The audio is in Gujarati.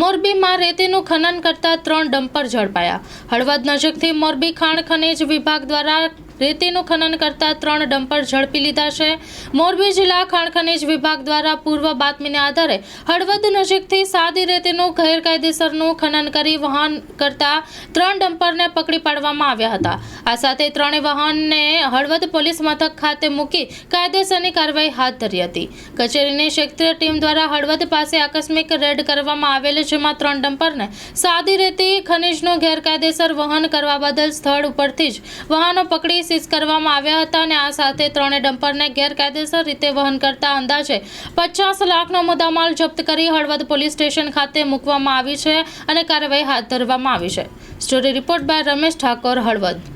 મોરબીમાં રેતીનું ખનન કરતા ત્રણ ડમ્પર ઝડપાયા. હળવદ નજીકથી મોરબી ખાણ ખનિજ વિભાગ દ્વારા રેતીનું ખનન કરતા ત્રણ ડમ્પર ઝડપી લીધા છે. મોરબી જિલ્લા ખાણ ખનિજ વિભાગ દ્વારા પૂર્વ બાતમીને આધારે હળવદ નજીકથી સાદી રેતીનું ગેરકાયદેસરનું ખનન કરી વહન કરતા ત્રણ ડમ્પરને પકડી પાડવામાં આવ્યા હતા. આ સાથે ત્રણેય વાહનને હળવદ પોલીસ મથક ખાતે મૂકી કાયદેસરની કાર્યવાહી હાથ ધરી હતી. કચેરીની ક્ષેત્રીય ટીમ દ્વારા હળવદ પાસે આકસ્મિક રેડ કરવામાં આવેલ જેમાં ત્રણ ડમ્પરને સાદી રેતી, ખનીજનું ગેરકાયદેસર વહન કરવા બદલ સ્થળ ઉપરથી જ વાહનો પકડી સીઝ કરવામાં આવ્યા હતા અને આ સાથે ત્રણેય ડમ્પરને ગેરકાયદેસર રીતે વહન કરતા અંદાજે પચાસ લાખનો મુદ્દામાલ જપ્ત કરી હળવદ પોલીસ સ્ટેશન ખાતે મૂકવામાં આવી છે અને કાર્યવાહી હાથ ધરવામાં આવી છે. Story report by Ramesh Thakor, Halvad.